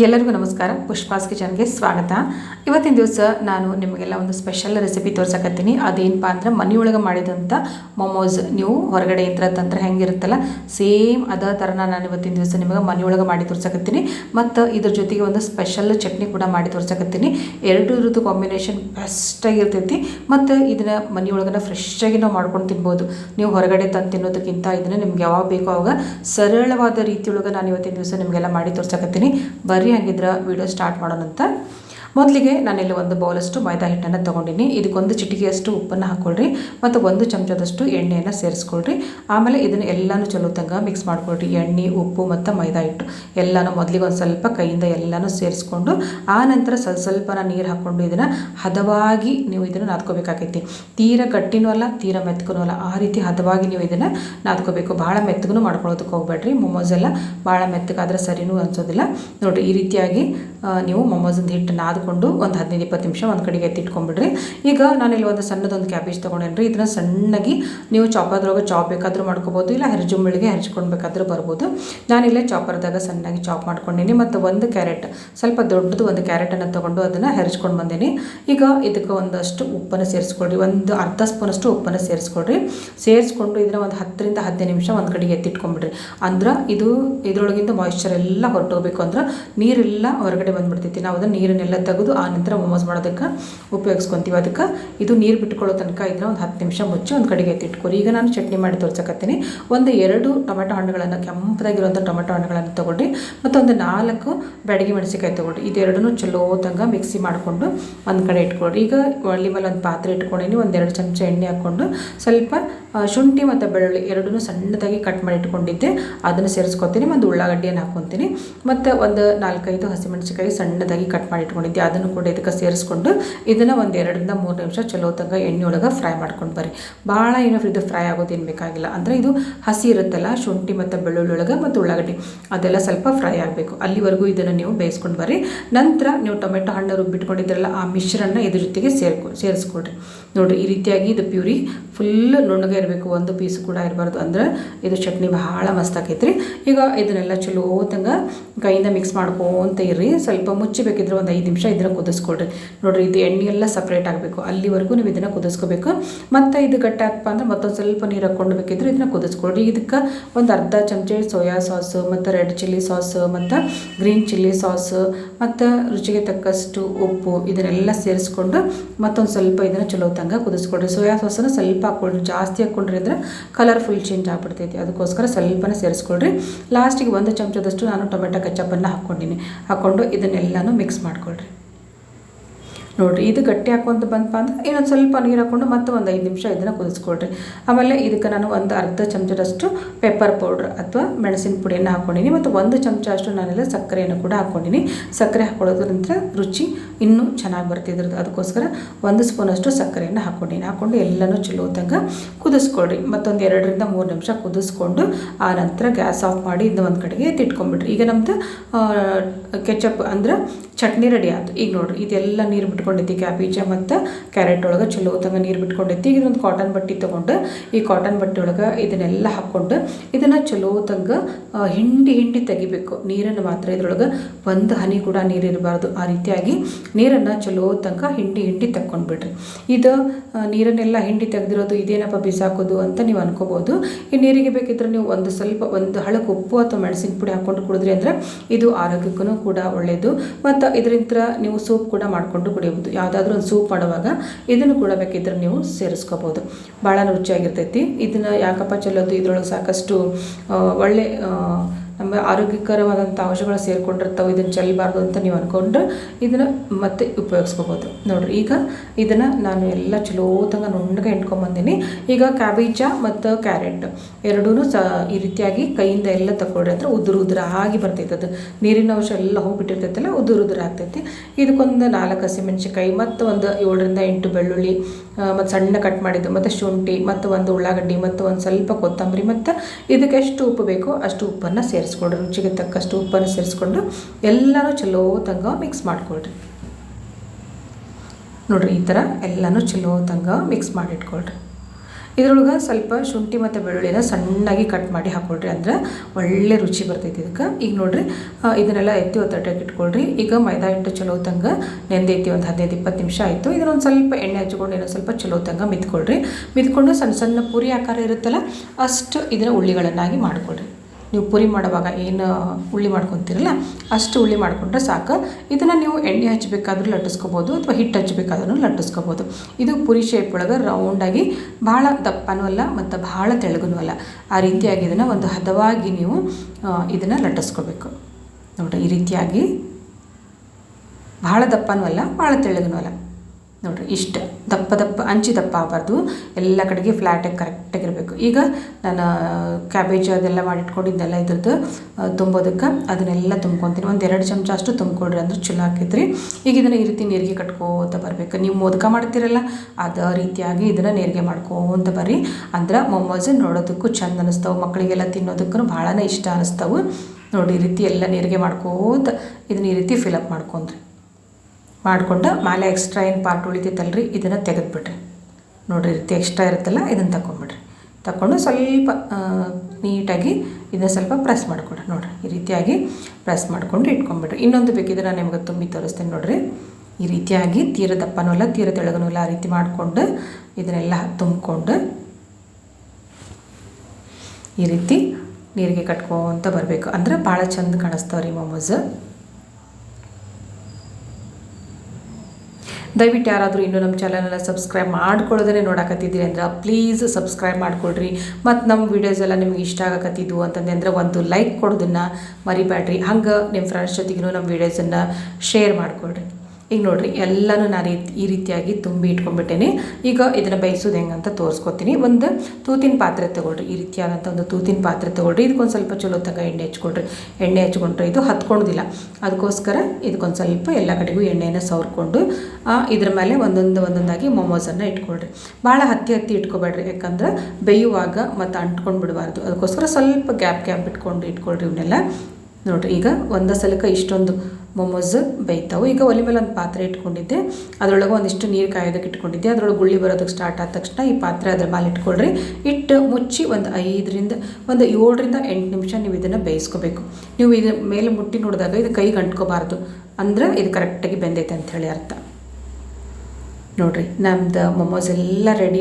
ಎಲ್ಲರಿಗೂ ನಮಸ್ಕಾರ. ಪುಷ್ಪಾಸ್ ಕಿಚನ್ಗೆ ಸ್ವಾಗತ. ಇವತ್ತಿನ ದಿವಸ ನಾನು ನಿಮಗೆಲ್ಲ ಒಂದು ಸ್ಪೆಷಲ್ ರೆಸಿಪಿ ತೋರ್ಸಕತ್ತೀನಿ. ಅದೇನಪ್ಪ ಅಂದ್ರೆ ಮನೆಯೊಳಗೆ ಮಾಡಿದಂಥ ಮೊಮೋಸ್ ನೀವು ಹೊರಗಡೆ ಇದ್ರ ತಂತ್ರ ಹೆಂಗಿರುತ್ತಲ್ಲ, ಸೇಮ್ ಅದೇ ಥರನ ನಾನು ಇವತ್ತಿನ ದಿವಸ ನಿಮಗೆ ಮನೆಯೊಳಗೆ ಮಾಡಿ ತೋರ್ಸಕತ್ತೀನಿ. ಮತ್ತು ಇದ್ರ ಜೊತೆಗೆ ಒಂದು ಸ್ಪೆಷಲ್ ಚಟ್ನಿ ಕೂಡ ಮಾಡಿ ತೋರ್ಸಕತ್ತೀನಿ. ಎರಡು ಇರೋದು ಕಾಂಬಿನೇಷನ್ ಬೆಸ್ಟಾಗಿರ್ತೈತಿ ಮತ್ತು ಇದನ್ನು ಮನೆಯೊಳಗನ ಫ್ರೆಶ್ಶಾಗಿ ನಾವು ಮಾಡ್ಕೊಂಡು ತಿನ್ಬೋದು. ನೀವು ಹೊರಗಡೆ ತಂದು ತಿನ್ನೋದಕ್ಕಿಂತ ಇದನ್ನು ನಿಮ್ಗೆ ಯಾವಾಗ ಬೇಕೋ ಅವಾಗ ಸರಳವಾದ ರೀತಿಯೊಳಗೆ ನಾನು ಇವತ್ತಿನ ದಿವಸ ನಿಮಗೆಲ್ಲ ಮಾಡಿ ತೋರ್ಸಕತ್ತೀನಿ. ಬರ್ರಿ ಆಗಿದ್ರೆ ವಿಡಿಯೋ ಸ್ಟಾರ್ಟ್ ಮಾಡೋಣಂತ ಮೊದಲಿಗೆ ನಾನಿಲ್ಲಿ ಒಂದು ಬೌಲಷ್ಟು ಮೈದಾ ಹಿಟ್ಟನ್ನು ತೊಗೊಂಡಿನಿ. ಇದಕ್ಕೊಂದು ಚಿಟಿಕೆಯಷ್ಟು ಉಪ್ಪನ್ನು ಹಾಕ್ಕೊಳ್ರಿ ಮತ್ತು ಒಂದು ಚಮಚದಷ್ಟು ಎಣ್ಣೆಯನ್ನು ಸೇರಿಸ್ಕೊಳ್ರಿ. ಆಮೇಲೆ ಇದನ್ನು ಎಲ್ಲನೂ ಚಲೋ ತಂಗ ಮಿಕ್ಸ್ ಮಾಡ್ಕೊಳ್ರಿ. ಎಣ್ಣೆ, ಉಪ್ಪು ಮತ್ತು ಮೈದಾ ಹಿಟ್ಟು ಎಲ್ಲನೂ ಮೊದಲಿಗೆ ಒಂದು ಸ್ವಲ್ಪ ಕೈಯಿಂದ ಎಲ್ಲನೂ ಸೇರಿಸ್ಕೊಂಡು, ಆ ನಂತರ ಸ್ವಲ್ಪ ಸ್ವಲ್ಪನ ನೀರು ಹಾಕ್ಕೊಂಡು ಇದನ್ನು ಹದವಾಗಿ ನೀವು ಇದನ್ನು ನಾದ್ಕೋಬೇಕಾಗೈತಿ. ತೀರ ಗಟ್ಟಿನೂ ಅಲ್ಲ, ತೀರ ಮೆತ್ಕನೂ ಅಲ್ಲ. ಆ ರೀತಿ ಹದವಾಗಿ ನೀವು ಇದನ್ನು ನಾದ್ಕೋಬೇಕು. ಭಾಳ ಮೆತ್ತಗೂ ಮಾಡ್ಕೊಳ್ಳೋದಕ್ಕೆ ಹೋಗ್ಬೇಡ್ರಿ. ಮೊಮೋಸ್ ಎಲ್ಲ ಭಾಳ ಮೆತ್ತಗಾದ್ರೆ ಸರಿನೂ ಅನ್ಸೋದಿಲ್ಲ. ನೋಡಿರಿ ರೀತಿಯಾಗಿ ನೀವು ಮೊಮೋಸಿಂದ ಹಿಟ್ಟು ನಾದ್ಕೊಂಡು ಒಂದು ಹದಿನೈದು, ಇಪ್ಪತ್ತು ನಿಮಿಷ ಒಂದು ಕಡೆಗೆ ಎತ್ತಿಟ್ಕೊಂಡ್ಬಿಡ್ರಿ ಈಗ ನಾನಿಲ್ಲಿ ಒಂದು ಸಣ್ಣದೊಂದು ಕ್ಯಾಬೇಜ್ ತೊಗೊಂಡೇನ್ರಿ, ಇದನ್ನ ಸಣ್ಣಗೆ ನೀವು ಚಾಪರ್ದ್ರೊಳಗೆ ಚಾಪ್ ಬೇಕಾದರೂ ಮಾಡ್ಕೋಬೋದು, ಇಲ್ಲ ಹೆರ್ಜುಂಬಳಿಗೆ ಹರಿಚ್ಕೊಳ್ಬೇಕಾದ್ರೂ ಬರ್ಬೋದು. ನಾನಿಲ್ಲೇ ಚಾಪರ್ದಾಗ ಸಣ್ಣಾಗಿ ಚಾಪ್ ಮಾಡ್ಕೊಂಡೇನಿ, ಮತ್ತು ಒಂದು ಕ್ಯಾರೆಟ್, ಸ್ವಲ್ಪ ದೊಡ್ಡದು ಒಂದು ಕ್ಯಾರೆಟನ್ನು ತೊಗೊಂಡು ಅದನ್ನು ಹೆರ್ಚ್ಕೊಂಡು ಬಂದೇನಿ. ಈಗ ಇದಕ್ಕೆ ಒಂದಷ್ಟು ಉಪ್ಪನ್ನು ಸೇರಿಸ್ಕೊಳ್ರಿ, ಒಂದು ಅರ್ಧ ಸ್ಪೂನಷ್ಟು ಉಪ್ಪನ್ನು ಸೇರಿಸ್ಕೊಳ್ರಿ. ಸೇರಿಸ್ಕೊಂಡು ಇದನ್ನ ಒಂದು ಹತ್ತರಿಂದ ಹದಿನೈದು ನಿಮಿಷ ಒಂದು ಕಡೆಗೆ ಎತ್ತಿಟ್ಕೊಂಡ್ಬಿಡ್ರಿ ಅಂದ್ರೆ ಇದು ಇದರೊಳಗಿಂದ ಮಾಯಿಶ್ಚರ್ ಎಲ್ಲ ಹೊರಟೋಗ್ಬೇಕು ಅಂದ್ರೆ ನೀರೆಲ್ಲ ಹೊರಗಡೆ ಬಂದ್ಬಿಡ್ತೈತಿ. ನಾವು ಅದನ್ನು ನೀರನ್ನೆಲ್ಲ ತೆಗೆದು ಆ ನಂತರ ಮೊಮೋಸ್ ಮಾಡೋದಕ್ಕೆ ಉಪಯೋಗಿಸ್ಕೊತೀವಿ. ಅದಕ್ಕೆ ಇದು ನೀರು ಬಿಟ್ಕೊಳ್ಳೋ ತನಕ ಇದನ್ನ ಒಂದು ಹತ್ತು ನಿಮಿಷ ಮುಚ್ಚಿ ಒಂದು ಕಡೆಗೆ ಎತ್ತಿಟ್ಕೊರಿ ಈಗ ನಾನು ಚಟ್ನಿ ಮಾಡಿ ತೋರ್ಸಕತ್ತೀನಿ. ಒಂದು ಎರಡು ಟೊಮೆಟೊ ಹಣ್ಣುಗಳನ್ನು ಕೆಂಪದಾಗಿರುವಂಥ ಟೊಮೆಟೊ ಹಣ್ಣುಗಳನ್ನು ತೊಗೊಳ್ರಿ. ಮತ್ತು ಒಂದು ನಾಲ್ಕು ಬೆಡಗಿ ಮೆಣಸಿಕಾಯಿ ತೊಗೊಳ್ರಿ. ಇದೆರಡನ್ನೂ ಚಲೋ ತಂಗ ಮಿಕ್ಸಿ ಮಾಡಿಕೊಂಡು ಒಂದು ಕಡೆ ಇಟ್ಕೊಳ್ರಿ. ಈಗ ಒಳ್ಳಿ ಮೇಲೆ ಒಂದು ಪಾತ್ರೆ ಇಟ್ಕೊಂಡಿನಿ. ಒಂದೆರಡು ಚಮಚ ಎಣ್ಣೆ ಹಾಕ್ಕೊಂಡು ಸ್ವಲ್ಪ ಶುಂಠಿ ಮತ್ತು ಬೆಳ್ಳುಳ್ಳಿ ಎರಡನ್ನೂ ಸಣ್ಣದಾಗಿ ಕಟ್ ಮಾಡಿ ಇಟ್ಕೊಂಡಿದ್ದೆ. ಅದನ್ನು ಸೇರಿಸ್ಕೊತೀನಿ. ಒಂದು ಉಳ್ಳಾಗಡ್ಡಿಯನ್ನು ಹಾಕ್ಕೊತೀನಿ ಮತ್ತು ಒಂದು ನಾಲ್ಕೈದು ಹಸಿಮೆಣಸಿಕಾಯಿ ಸಣ್ಣದಾಗಿ ಕಟ್ ಮಾಡಿ ಇಟ್ಕೊಂಡಿದ್ದೆ. ಅದನ್ನು ಕೂಡ ಇದಕ್ಕೆ ಸೇರಿಸ್ಕೊಂಡು ಇದನ್ನು ಒಂದು ಎರಡರಿಂದ ಮೂರು ನಿಮಿಷ ಚಲೋ ತಂಗ ಎಣ್ಣೆ ಒಳಗೆ ಫ್ರೈ ಮಾಡ್ಕೊಂಡು ಬರ್ರಿ. ಭಾಳ ಏನೋ ಇದು ಫ್ರೈ ಆಗೋದೇನು ಬೇಕಾಗಿಲ್ಲ. ಅಂದರೆ ಇದು ಹಸಿ ಇರುತ್ತಲ್ಲ, ಶುಂಠಿ ಮತ್ತು ಬೆಳ್ಳುಳ್ಳಿ ಒಳಗೆ ಮತ್ತು ಉಳ್ಳಾಗಡ್ಡಿ, ಅದೆಲ್ಲ ಸ್ವಲ್ಪ ಫ್ರೈ ಆಗಬೇಕು. ಅಲ್ಲಿವರೆಗೂ ಇದನ್ನು ನೀವು ಬೇಯಿಸ್ಕೊಂಡು ಬರ್ರಿ. ನಂತರ ನೀವು ಟೊಮೆಟೊ ಹಣ್ಣು ರುಬ್ಬಿಟ್ಕೊಂಡಿದ್ರಲ್ಲ, ಆ ಮಿಶ್ರಣ ಇದ್ರ ಜೊತೆಗೆ ಸೇರ್ಕೊ ಸೇರಿಸ್ಕೊಡ್ರಿ. ನೋಡಿರಿ, ಈ ರೀತಿಯಾಗಿ ಇದು ಪ್ಯೂರಿ ಫುಲ್ ನುಣ್ಣಗೆ ಇರಬೇಕು, ಒಂದು ಪೀಸ್ ಕೂಡ ಇರಬಾರ್ದು ಅಂದ್ರೆ ಇದು ಚಟ್ನಿ ಭಾಳ ಮಸ್ತ್ ರೀ ಈಗ ಇದನ್ನೆಲ್ಲ ಚಲೋ ತಂಗ ಕೈಯಿಂದ ಮಿಕ್ಸ್ ಮಾಡ್ಕೊಂತ ಇರ್ರಿ. ಸ್ವಲ್ಪ ಮುಚ್ಚಬೇಕಿದ್ರೆ ಒಂದು ಐದು ನಿಮಿಷ ಇದನ್ನು ಕುದಿಸ್ಕೊಡ್ರಿ ನೋಡಿರಿ, ಇದು ಎಣ್ಣೆ ಎಲ್ಲ ಸಪ್ರೇಟ್ ಆಗಬೇಕು. ಅಲ್ಲಿವರೆಗೂ ನೀವು ಇದನ್ನು ಕುದಿಸ್ಕೋಬೇಕು. ಮತ್ತು ಇದು ಗಟ್ಟಿ ಹಾಕಪ್ಪ ಅಂದ್ರೆ ಮತ್ತೊಂದು ಸ್ವಲ್ಪ ನೀರು ಹಾಕ್ಕೊಂಡು ಬೇಕಿದ್ರೆ ಇದನ್ನು ಕುದಿಸ್ಕೊಡ್ರಿ ಇದಕ್ಕೆ ಒಂದು ಅರ್ಧ ಚಮಚ ಸೋಯಾ ಸಾಸ್ ಮತ್ತು ರೆಡ್ ಚಿಲ್ಲಿ ಸಾಸ್ ಮತ್ತು ಗ್ರೀನ್ ಚಿಲ್ಲಿ ಸಾಸ್ ಮತ್ತು ರುಚಿಗೆ ತಕ್ಕಷ್ಟು ಉಪ್ಪು ಇದನ್ನೆಲ್ಲ ಸೇರಿಸ್ಕೊಂಡು ಮತ್ತೊಂದು ಸ್ವಲ್ಪ ಇದನ್ನು ಚಲೋ ತಂಗ ಕುದಿಸ್ಕೊಡ್ರಿ. ಸೋಯಾ ಸಾಸನ್ನು ಸ್ವಲ್ಪ ಹಾಕ್ಕೊಳ್ರಿ. ಜಾಸ್ತಿ ಹಾಕ್ಕೊಂಡ್ರಿ ಅಂದರೆ ಕಲರ್ ಫುಲ್ ಚೇಂಜ್ ಆಗ್ಬಿಡ್ತೈತಿ. ಅದಕ್ಕೋಸ್ಕರ ಸ್ವಲ್ಪನೇ ಸೇರಿಸ್ಕೊಳ್ರಿ. ಲಾಸ್ಟಿಗೆ ಒಂದು ಚಮಚದಷ್ಟು ನಾನು ಟೊಮೆಟೊ ಕಚ್ಚಪ್ಪನ್ನು ಹಾಕ್ಕೊಂಡಿನಿ. ಹಾಕ್ಕೊಂಡು ಇದನ್ನೆಲ್ಲನೂ ಮಿಕ್ಸ್ ಮಾಡ್ಕೊಳ್ರಿ. ನೋಡಿರಿ, ಇದು ಗಟ್ಟಿ ಹಾಕೊಂತ ಬಂತಪ್ಪ ಅಂದ್ರೆ ಇನ್ನೊಂದು ಸ್ವಲ್ಪ ನೀರು ಹಾಕ್ಕೊಂಡು ಮತ್ತೆ ಒಂದು ಐದು ನಿಮಿಷ ಇದನ್ನು ಕುದಿಸ್ಕೊಳ್ರಿ. ಆಮೇಲೆ ಇದಕ್ಕೆ ನಾನು ಒಂದು ಅರ್ಧ ಚಮಚದಷ್ಟು ಪೆಪ್ಪರ್ ಪೌಡ್ರ್ ಅಥವಾ ಮೆಣಸಿನ ಪುಡಿಯನ್ನು ಹಾಕ್ಕೊಂಡಿನಿ ಮತ್ತು ಒಂದು ಚಮಚ ಅಷ್ಟು ನಾನೆಲ್ಲ ಸಕ್ಕರೆಯನ್ನು ಕೂಡ ಹಾಕ್ಕೊಂಡಿನಿ ಸಕ್ಕರೆ ಹಾಕೊಳ್ಳೋದ್ರಿಂದ ರುಚಿ ಇನ್ನೂ ಚೆನ್ನಾಗಿ ಬರ್ತಿದ್ರದ್ದು ಅದಕ್ಕೋಸ್ಕರ ಒಂದು ಸ್ಪೂನಷ್ಟು ಸಕ್ಕರೆಯನ್ನು ಹಾಕ್ಕೊಂಡಿನಿ ಹಾಕ್ಕೊಂಡು ಎಲ್ಲನೂ ಚಲೋ ತಂಗ ಕುದಿಸ್ಕೊಳ್ರಿ. ಮತ್ತೊಂದು ಎರಡರಿಂದ ಮೂರು ನಿಮಿಷ ಕುದಿಸ್ಕೊಂಡು ಆ ನಂತರ ಗ್ಯಾಸ್ ಆಫ್ ಮಾಡಿ ಇದನ್ನ ಒಂದು ಕಡೆಗೆ ಎತ್ತಿಟ್ಕೊಂಡ್ಬಿಡ್ರಿ ಈಗ ನಮ್ದು ಕೆಚಪ್ ಅಂದ್ರೆ ಚಟ್ನಿ ರೆಡಿ ಆಯ್ತು. ಈಗ ನೋಡ್ರಿ, ಇದೆಲ್ಲ ನೀರು ಬಿಟ್ಕೊಂಡೈತಿ ಕ್ಯಾಬೇಜ ಮತ್ತು ಕ್ಯಾರೆಟ್ ಒಳಗೆ ಚಲೋ ತಂಗ ನೀರು ಬಿಟ್ಕೊಂಡೈತಿ ಇದೊಂದು ಕಾಟನ್ ಬಟ್ಟೆ ತೊಗೊಂಡು, ಈ ಕಾಟನ್ ಬಟ್ಟೆ ಒಳಗೆ ಇದನ್ನೆಲ್ಲ ಹಾಕ್ಕೊಂಡು ಇದನ್ನು ಚಲೋ ತಂಗ ಹಿಂಡಿ ಹಿಂಡಿ ತೆಗಿಬೇಕು. ನೀರನ್ನು ಮಾತ್ರ ಇದ್ರೊಳಗೆ ಒಂದು ಹನಿ ಕೂಡ ನೀರು ಇರಬಾರ್ದು. ಆ ರೀತಿಯಾಗಿ ನೀರನ್ನು ಚಲೋ ತನಕ ಹಿಂಡಿ ಹಿಂಡಿ ತಕ್ಕೊಂಡ್ಬಿಡ್ರಿ. ಇದು ನೀರನ್ನೆಲ್ಲ ಹಿಂಡಿ ತೆಗೆದಿರೋದು ಇದೇನಪ್ಪ ಬಿಸಾಕೋದು ಅಂತ ನೀವು ಅನ್ಕೋಬೋದು. ಈ ನೀರಿಗೆ ಬೇಕಿದ್ರೆ ನೀವು ಒಂದು ಸ್ವಲ್ಪ, ಒಂದು ಹಳಕ್ಕೆ ಉಪ್ಪು ಅಥವಾ ಮೆಣಸಿನ ಪುಡಿ ಹಾಕ್ಕೊಂಡು ಕುಡಿದ್ರಿ ಅಂದರೆ ಇದು ಆರೋಗ್ಯಕ್ಕೂ ಕೂಡ ಒಳ್ಳೆಯದು ಮತ್ತು ಇದರಿಂದ ನೀವು ಸೂಪ್ ಕೂಡ ಮಾಡಿಕೊಂಡು ಕುಡಿಯಬಹುದು. ಯಾವುದಾದ್ರೂ ಒಂದು ಸೂಪ್ ಮಾಡುವಾಗ ಇದನ್ನು ಕೂಡ ಬೇಕಿದ್ರೆ ನೀವು ಸೇರಿಸ್ಕೋಬೋದು. ಭಾಳ ರುಚಿಯಾಗಿರ್ತೈತಿ. ಇದನ್ನು ಯಾಕಪ್ಪ ಚೆಲ್ಲೋದು ಇದ್ರೊಳಗೆ ಸಾಕಷ್ಟು ಒಳ್ಳೆ ನಮ್ಮ ಆರೋಗ್ಯಕರವಾದಂಥ ಅಂಶಗಳು ಸೇರಿಕೊಂಡಿರ್ತಾವೆ, ಇದನ್ನು ಚೆಲ್ಲಬಾರ್ದು ಅಂತ ನೀವು ಅಂದ್ಕೊಂಡ್ರೆ ಇದನ್ನು ಮತ್ತೆ ಉಪಯೋಗಿಸ್ಕೋಬೋದು. ನೋಡಿರಿ, ಈಗ ಇದನ್ನು ನಾನು ಎಲ್ಲ ಚಲೋ ತಂಗ ನುಣ್ಣಗೆ ಇಟ್ಕೊಂಬಂದಿನಿ ಈಗ ಕ್ಯಾಬೇಜ ಮತ್ತು ಕ್ಯಾರೆಟ್ ಎರಡೂ ಸ ಈ ರೀತಿಯಾಗಿ ಕೈಯಿಂದ ಎಲ್ಲ ತಗೊಳ್ರಿ ಅಂದ್ರೆ ಉದುರು ಉದುರಾಗಿ ಬರ್ತೈತೆ ಅದು. ನೀರಿನ ಅಂಶ ಎಲ್ಲ ಹೋಗಿಬಿಟ್ಟಿರ್ತೈತಲ್ಲ, ಉದುರು ಉದುರು ಆಗ್ತೈತಿ. ಇದಕ್ಕೊಂದು ನಾಲ್ಕು ಹಸಿಮೆಣ್ಸಿಕಾಯಿ ಮತ್ತು ಒಂದು ಏಳರಿಂದ ಎಂಟು ಬೆಳ್ಳುಳ್ಳಿ ಮತ್ತು ಸಣ್ಣ ಕಟ್ ಮಾಡಿದ್ದು, ಮತ್ತು ಶುಂಠಿ, ಮತ್ತು ಒಂದು ಉಳ್ಳಾಗಡ್ಡಿ, ಮತ್ತು ಒಂದು ಸ್ವಲ್ಪ ಕೊತ್ತಂಬರಿ, ಮತ್ತು ಇದಕ್ಕೆ ಎಷ್ಟು ಉಪ್ಪು ಬೇಕೋ ಅಷ್ಟು ಉಪ್ಪನ್ನು ರುಚಿಗೆ ತಕ್ಕಷ್ಟು ಉಪ್ಪನ್ನು ಸೇರಿಸ್ಕೊಂಡು ಎಲ್ಲನೂ ಚಲೋ ತಂಗ ಮಿಕ್ಸ್ ಮಾಡ್ಕೊಳ್ರಿ. ನೋಡ್ರಿ, ಈ ಥರ ಎಲ್ಲನೂ ಚಲೋ ತಂಗ ಮಿಕ್ಸ್ ಮಾಡಿಟ್ಕೊಳ್ರಿ. ಇದ್ರೊಳಗೆ ಸ್ವಲ್ಪ ಶುಂಠಿ ಮತ್ತು ಬೆಳ್ಳುಳ್ಳಿನ ಸಣ್ಣಾಗಿ ಕಟ್ ಮಾಡಿ ಹಾಕ್ಕೊಳ್ರಿ ಅಂದರೆ ಒಳ್ಳೆ ರುಚಿ ಬರ್ತೈತಿ ಇದಕ್ಕೆ. ಈಗ ನೋಡಿರಿ ಇದನ್ನೆಲ್ಲ ಎತ್ತಿ ಒತ್ತಟಕ್ಕೆ ಇಟ್ಕೊಳ್ರಿ. ಈಗ ಮೈದಾ ಹಿಟ್ಟು ಚಲೋ ತಂಗ ನೆಂದೈತಿ, ಒಂದು ಹದಿನೈದು ಇಪ್ಪತ್ತು ನಿಮಿಷ ಆಯಿತು. ಇದನ್ನೊಂದು ಸ್ವಲ್ಪ ಎಣ್ಣೆ ಹಚ್ಕೊಂಡು ಇನ್ನೊಂದು ಸ್ವಲ್ಪ ಚಲೋ ತಂಗ ಮಿತ್ಕೊಳ್ರಿ. ಮಿತ್ಕೊಂಡು ಸಣ್ಣ ಸಣ್ಣ ಪುರಿ ಆಕಾರ ಇರುತ್ತಲ್ಲ, ಅಷ್ಟು ಇದನ್ನ ಉಳ್ಳಿಗಳನ್ನಾಗಿ ಮಾಡ್ಕೊಳ್ರಿ. ನೀವು ಪುರಿ ಮಾಡುವಾಗ ಏನು ಉಳ್ಳಿ ಮಾಡ್ಕೊತೀರಲ್ಲ, ಅಷ್ಟು ಉಳ್ಳಿ ಮಾಡಿಕೊಂಡ್ರೆ ಸಾಕು. ಇದನ್ನು ನೀವು ಎಣ್ಣೆ ಹಚ್ಚಬೇಕಾದ್ರೂ ಲಟ್ಟಿಸ್ಕೋಬೋದು, ಅಥವಾ ಹಿಟ್ಟು ಹಚ್ಚಬೇಕಾದ್ರೂ ಲಟ್ಟಿಸ್ಕೋಬೋದು. ಇದು ಪುರಿ ಶೇಪ್ ಒಳಗೆ ರೌಂಡಾಗಿ ಭಾಳ ದಪ್ಪನೂ ಅಲ್ಲ ಮತ್ತು ಭಾಳ ತೆಳಗೂ ಅಲ್ಲ. ಆ ರೀತಿಯಾಗಿ ಇದನ್ನು ಒಂದು ಹದವಾಗಿ ನೀವು ಇದನ್ನು ಲಟ್ಟಿಸ್ಕೋಬೇಕು. ನೋಡಿರಿ, ಈ ರೀತಿಯಾಗಿ ಭಾಳ ದಪ್ಪನೂ ಅಲ್ಲ, ಭಾಳ ತೆಳ್ಳಗೂ ಅಲ್ಲ. ನೋಡಿರಿ, ಇಷ್ಟು. ದಪ್ಪ ದಪ್ಪ, ಅಂಚಿ ದಪ್ಪ ಆಗಬಾರ್ದು. ಎಲ್ಲ ಕಡೆಗೆ ಫ್ಲ್ಯಾಟಾಗಿ ಕರೆಕ್ಟಾಗಿರಬೇಕು ಈಗ ನಾನು ಕ್ಯಾಬೇಜ್ ಅದೆಲ್ಲ ಮಾಡಿಟ್ಕೊಂಡಿದ್ದೆಲ್ಲ ಇದ್ರದ್ದು ತುಂಬೋದಕ್ಕೆ ಅದನ್ನೆಲ್ಲ ತುಂಬ್ಕೊತೀನಿ. ಒಂದು ಎರಡು ಚಮಚ ಅಷ್ಟು ತುಂಬ್ಕೊಡ್ರಿ ಅಂದ್ರೆ ಚಲೋ ಹಾಕಿದ್ರಿ ಈಗ ಇದನ್ನು ಈ ರೀತಿ ನೀರಿಗೆ ಕಟ್ಕೋತ ಬರಬೇಕು. ನೀವು ಮೋದಕ ಮಾಡ್ತೀರಲ್ಲ, ಅದೇ ರೀತಿಯಾಗಿ ಇದನ್ನು ನೀರಿಗೆ ಮಾಡ್ಕೋತ ಬರ್ರಿ. ಅಂದ್ರೆ ಮೊಮೋಸ್ ನೋಡೋದಕ್ಕೂ ಚಂದ ಅನಿಸ್ತಾವೆ. ಮಕ್ಕಳಿಗೆಲ್ಲ ತಿನ್ನೋದಕ್ಕೂ ಭಾಳನೇ ಇಷ್ಟ ಅನಿಸ್ತಾವೆ. ನೋಡಿ, ಈ ರೀತಿ ಎಲ್ಲ ನೀರಿಗೆ ಮಾಡ್ಕೋತ ಇದನ್ನ ಈ ರೀತಿ ಫಿಲಪ್ ಮಾಡ್ಕೊಂಡ್ರಿ. ಮಾಡ್ಕೊಂಡು ಮೇಲೆ ಎಕ್ಸ್ಟ್ರಾ ಏನು ಪಾರ್ಟ್ ಉಳಿತೈತಲ್ರಿ? ಇದನ್ನು ತೆಗೆದುಬಿಡ್ರಿ. ನೋಡಿರಿ ರೀತಿ ಎಕ್ಸ್ಟ್ರಾ ಇರುತ್ತಲ್ಲ, ಇದನ್ನು ತಗೊಂಬಿಡ್ರಿ. ತಗೊಂಡು ಸ್ವಲ್ಪ ನೀಟಾಗಿ ಇದನ್ನ ಸ್ವಲ್ಪ ಪ್ರೆಸ್ ಮಾಡಿಕೊಡ್ರಿ. ನೋಡಿರಿ, ಈ ರೀತಿಯಾಗಿ ಪ್ರೆಸ್ ಮಾಡಿಕೊಂಡು ಇಟ್ಕೊಂಬಿಡ್ರಿ. ಇನ್ನೊಂದು ಬೇಕಿದ್ರೆ ನಾನು ನಿಮಗೆ ತುಂಬಿ ತೋರಿಸ್ತೇನೆ ನೋಡಿರಿ. ಈ ರೀತಿಯಾಗಿ ತೀರ ದಪ್ಪನೂ ಅಲ್ಲ, ತೀರ ತೆಳಗನೂ ಅಲ್ಲ, ಆ ರೀತಿ ಮಾಡಿಕೊಂಡು ಇದನ್ನೆಲ್ಲ ತುಂಬಿಕೊಂಡು ಈ ರೀತಿ ನೀರಿಗೆ ಕಟ್ಕೊಂತ ಬರಬೇಕು. ಅಂದ್ರೆ ಭಾಳ ಚಂದ ಕಾಣಿಸ್ತಾವ್ರಿ ಮೊಮೋಸ್. ದಯವಿಟ್ಟು ಯಾರಾದರೂ ಇನ್ನೂ ನಮ್ಮ ಚಾನಲನ್ನು ಸಬ್ಸ್ಕ್ರೈಬ್ ಮಾಡ್ಕೊಳ್ಳೋದೇ ನೋಡಕತ್ತಿದ್ದೀರಿ ಅಂದ್ರೆ ಪ್ಲೀಸ್ ಸಬ್ಸ್ಕ್ರೈಬ್ ಮಾಡ್ಕೊಳ್ರಿ. ಮತ್ತು ನಮ್ಮ ವೀಡಿಯೋಸ್ ಎಲ್ಲ ನಿಮ್ಗೆ ಇಷ್ಟ ಆಗಕತ್ತಿದ್ವು ಅಂತಂದೆ ಅಂದರೆ ಒಂದು ಲೈಕ್ ಕೊಡೋದನ್ನು ಮರಿಬೇಡ್ರಿ ಹಂಗೆ ನಿಮ್ಮ ಫ್ರೆಂಡ್ಸ್ ಜೊತೆಗೂ ನಮ್ಮ ವೀಡಿಯೋಸನ್ನು ಶೇರ್ ಮಾಡ್ಕೊಳ್ರಿ. ಈಗ ನೋಡ್ರಿ, ಎಲ್ಲನೂ ನಾನು ಈ- ರೀತಿಯಾಗಿ ತುಂಬಿ ಇಟ್ಕೊಂಡ್ಬಿಟ್ಟೇನೆ. ಈಗ ಇದನ್ನು ಬೇಯಿಸೋದು ಹೆಂಗಂತ ತೋರಿಸ್ಕೊತೀನಿ. ಒಂದು ತೂತಿನ ಪಾತ್ರೆ ತಗೊಳ್ರಿ, ಈ ರೀತಿಯಾದಂಥ ಒಂದು ತೂತಿನ ಪಾತ್ರೆ ತಗೊಳ್ರಿ. ಇದಕ್ಕೊಂದು ಸ್ವಲ್ಪ ಚಲೋ ತಗ ಎಣ್ಣೆ ಹಚ್ಕೊಳ್ರಿ ಎಣ್ಣೆ ಹಚ್ಕೊಂಡ್ರೆ ಇದು ಹತ್ಕೊಳೋದಿಲ್ಲ. ಅದಕ್ಕೋಸ್ಕರ ಇದಕ್ಕೊಂದು ಸ್ವಲ್ಪ ಎಲ್ಲ ಕಡೆಗೂ ಎಣ್ಣೆಯನ್ನು ಸವರ್ಕೊಂಡು ಇದ್ರ ಮೇಲೆ ಒಂದೊಂದು, ಒಂದೊಂದಾಗಿ ಮೊಮೋಸನ್ನು ಇಟ್ಕೊಳ್ರಿ. ಭಾಳ ಹತ್ತಿ ಹತ್ತಿ ಇಟ್ಕೊಬೇಡ್ರಿ. ಯಾಕಂದ್ರೆ ಬೇಯುವಾಗ ಮತ್ತು ಅಂಟ್ಕೊಂಡು ಬಿಡಬಾರ್ದು. ಅದಕ್ಕೋಸ್ಕರ ಸ್ವಲ್ಪ ಗ್ಯಾಪ್ ಗ್ಯಾಪ್ ಇಟ್ಕೊಂಡು ಇಟ್ಕೊಳ್ರಿ ಇವನ್ನೆಲ್ಲ. ನೋಡ್ರಿ, ಈಗ ಒಂದೇ ಸಲಕ್ಕೆ ಇಷ್ಟೊಂದು ಮೊಮೋಸ್ ಬೇಯ್ತಾವೆ. ಈಗ ಒಲೆ ಮೇಲೆ ಒಂದು ಪಾತ್ರೆ ಇಟ್ಕೊಂಡಿದ್ದೆ. ಅದರೊಳಗೆ ಒಂದಿಷ್ಟು ನೀರು ಕಾಯೋದಕ್ಕೆ ಇಟ್ಕೊಂಡಿದ್ದೆ. ಅದರೊಳಗೆ ಗುಳ್ಳಿ ಬರೋದಕ್ಕೆ ಸ್ಟಾರ್ಟ್ ಆದ ತಕ್ಷಣ ಈ ಪಾತ್ರೆ ಅದ್ರ ಮೇಲೆ ಇಟ್ಕೊಳ್ರಿ. ಇಟ್ಟು ಮುಚ್ಚಿ ಒಂದು ಐದರಿಂದ, ಒಂದು ಏಳರಿಂದ ಎಂಟು ನಿಮಿಷ ನೀವು ಇದನ್ನು ಬೇಯಿಸ್ಕೋಬೇಕು. ನೀವು ಇದ್ರ ಮೇಲೆ ಮುಟ್ಟಿ ನೋಡಿದಾಗ ಇದು ಕೈಗೆ ಅಂಟ್ಕೋಬಾರ್ದು ಅಂದ್ರೆ ಇದು ಕರೆಕ್ಟಾಗಿ ಬೆಂದೈತೆ ಅಂಥೇಳಿ ಅರ್ಥ. ನೋಡ್ರಿ, ನಮ್ದು ಮೊಮೋಸ್ ಎಲ್ಲ ರೆಡಿ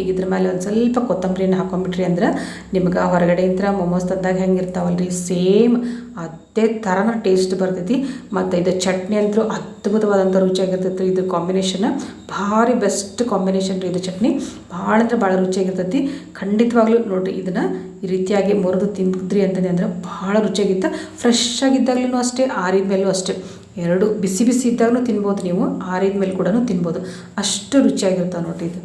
ಈಗ ಇದ್ರ ಮೇಲೆ ಒಂದು ಸ್ವಲ್ಪ ಕೊತ್ತಂಬರಿನ ಹಾಕೊಂಡ್ಬಿಟ್ರಿ ಅಂದ್ರೆ ನಿಮ್ಗೆ ಹೊರಗಡೆಯಿಂದ ಮೊಮೋಸ್ ತಂದಾಗ ಹೆಂಗಿರ್ತಾವಲ್ರಿ ಸೇಮ್ ಅದೇ ಥರನ ಟೇಸ್ಟ್ ಬರ್ತೈತಿ. ಮತ್ತು ಇದು ಚಟ್ನಿ ಅಂತೂ ಅದ್ಭುತವಾದಂಥ ರುಚಿಯಾಗಿರ್ತೈತಿ ಇದು ಕಾಂಬಿನೇಷನ್ ಭಾರಿ ಬೆಸ್ಟ್ ಕಾಂಬಿನೇಷನ್ ರೀ ಇದು ಚಟ್ನಿ. ಭಾಳ ಅಂದ್ರೆ ಭಾಳ ರುಚಿಯಾಗಿರ್ತೈತಿ. ಖಂಡಿತವಾಗ್ಲೂ ನೋಡಿರಿ, ಇದನ್ನು ಈ ರೀತಿಯಾಗಿ ಮುರಿದು ತಿಂದ್ರಿ ಅಂತಂದೆ ಅಂದ್ರೆ ಭಾಳ ರುಚಿಯಾಗಿತ್ತು. ಫ್ರೆಶ್ ಆಗಿದ್ದಾಗಲೂ ಅಷ್ಟೇ ಆರಿದ ಮೇಲೂ ಅಷ್ಟೇ. ಎರಡು ಬಿಸಿ ಬಿಸಿ ಇದ್ದಾಗೂ ತಿನ್ಬೋದು ನೀವು ಆರಿದ ಮೇಲೆ ಕೂಡ ತಿನ್ಬೋದು. ಅಷ್ಟು ರುಚಿಯಾಗಿರ್ತಾವೆ ನೋಡಿರಿ ಇದು.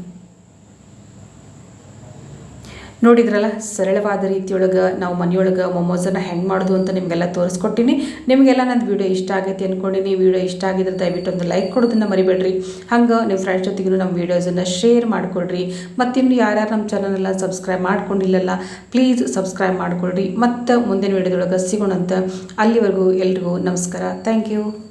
ನೋಡಿದ್ರಲ್ಲ, ಸರಳವಾದ ರೀತಿಯೊಳಗೆ ನಾವು ಮನೆಯೊಳಗೆ ಮೊಮೋಸನ್ನು ಹೆಂಗೆ ಮಾಡೋದು ಅಂತ ನಿಮಗೆಲ್ಲ ತೋರಿಸ್ಕೊಟ್ಟಿನಿ. ನಿಮಗೆಲ್ಲ ನನ್ನ ವೀಡಿಯೋ ಇಷ್ಟ ಆಗೈತಿ ಅಂದ್ಕೊಂಡಿನಿ ವೀಡಿಯೋ ಇಷ್ಟ ಆಗಿದ್ರೆ ದಯವಿಟ್ಟು ಒಂದು ಲೈಕ್ ಕೊಡೋದನ್ನು ಮರಿಬೇಡ್ರಿ. ಹಂಗೆ ನಿಮ್ಮ ಫ್ರೆಂಡ್ಸ್ ಜೊತೆಗೂ ನಮ್ಮ ವೀಡಿಯೋಸನ್ನು ಶೇರ್ ಮಾಡಿಕೊಡ್ರಿ ಮತ್ತಿನ್ನು ಯಾರ್ಯಾರು ನಮ್ಮ ಚಾನಲೆಲ್ಲ ಸಬ್ಸ್ಕ್ರೈಬ್ ಮಾಡ್ಕೊಂಡಿಲ್ಲಲ್ಲ ಪ್ಲೀಸ್ ಸಬ್ಸ್ಕ್ರೈಬ್ ಮಾಡಿಕೊಡ್ರಿ ಮತ್ತು ಮುಂದಿನ ವಿಡಿಯೋದೊಳಗೆ ಸಿಗೋಣಂತ ಅಲ್ಲಿವರೆಗೂ ಎಲ್ರಿಗೂ ನಮಸ್ಕಾರ. Thank you